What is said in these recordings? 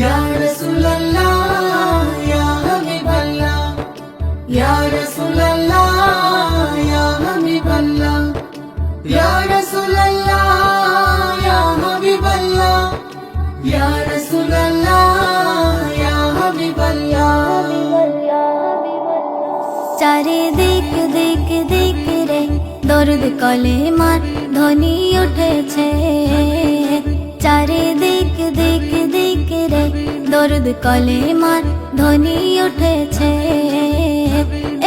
ইয়া রাসূলুল্লাহ ইয়া হাবিবাল্লাহ ইয়া রাসূলুল্লাহ ইয়া হাবিবাল্লাহ ইয়া রাসূলুল্লাহ ইয়া হাবিবাল্লাহ চারিদিক দিক দিক রে দরদ কলে মার ধ্বনি উঠেছে। চারিদিক দরদ কলে মার ধ্বনি উঠেছে।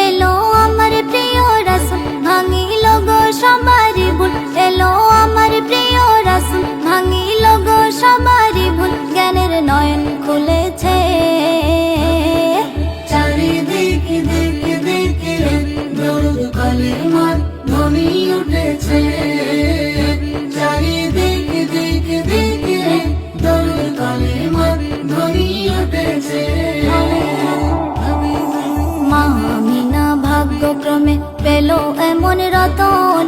এলো আমার প্রিয় রাসুল ভাঙি গো সবারি ভুল। এলো আমার প্রিয় রাসুল ভাঙিল গো সবারি ভুল। জ্ঞানের নয়ন খুলেছে। পেল এমন রতন,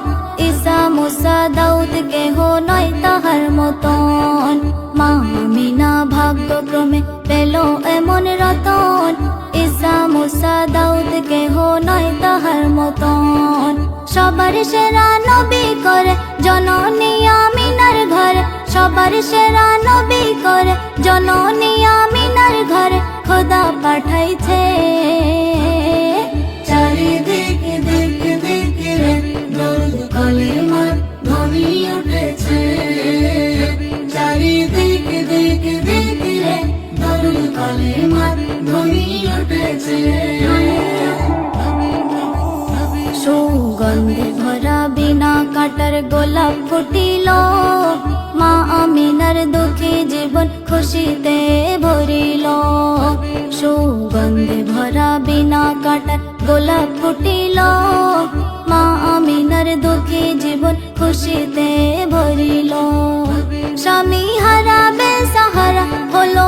ঈসা, মুসা, দাউদ কেহ নয় তাহার মতন। মামিনা ভাগ্যক্রমে পেল এমন রতন, ঈসা, মুসা, দাউদ কেহ নয় তাহার মতন। সবার সেরা নবী করে জননী আমিনার ঘরে, সবার সেরা নবী করে জননী আমিনার ঘরে, খোদা পাঠাইছে। সুগন্ধে ভরা বিনা কাটার গোলাপ ফুটিল মা আমিনার দুঃখী জীবন খুশিতে ভরিল সুগন্ধে ভরা বিনা কাটার গোলাপ ফুটিল মা আমিনার দুঃখী জীবন খুশিতে ভরিল স্বামী হারাবে সাহারা হলো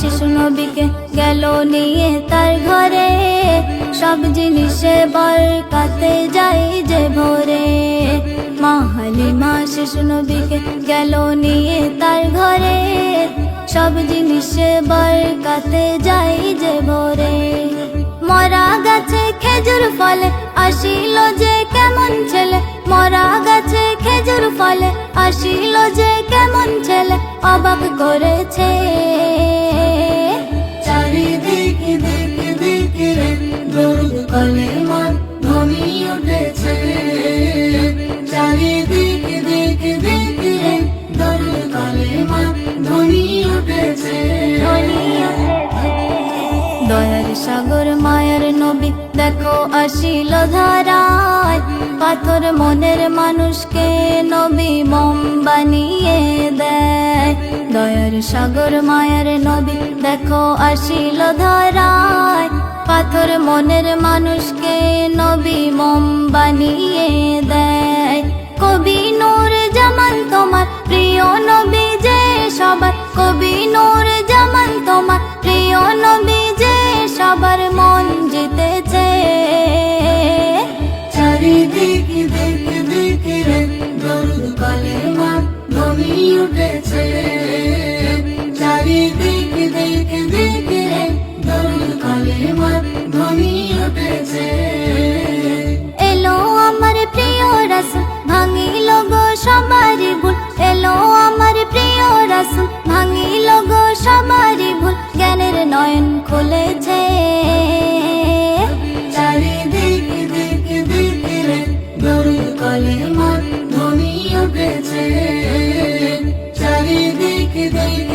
শিশু নবীকে গেল নিয়ে তার ঘরে। সব জিনিসে বরকাতে যাই যে ভোরে। মাহালিমা শিশু নবীকে গেল নিয়ে তার ঘরে। সব জিনিসে বরকাতে যাই যে ভোরে। মরা গাছে খেজুর ফলে আসিল যে কেমন ছেলে। মরা গাছে খেজুর ফলে আসিল যে কেমন ছেলে। অবাক করেছে দয়ার সাগর, মায়ের নবী, দেখো আসিল ধারায়। পাথর মনের মানুষকে নবী মম বানিয়ে দেয়। দয়ার সাগর, মায়ের নবী, দেখো আসিল ধারায়। পাথর মনের মানুষকে নবী মম বানিয়ে দেয়। কবি নূর জামান, তোমার প্রিয় নবী যে সবার, কবি নূর সবারই ভুল, জ্ঞানের নয়ন খুলেছে। চারিদিক, দিক দিক দরি কলে মন ধ্বনি উঠেছে চারিদিক, দিক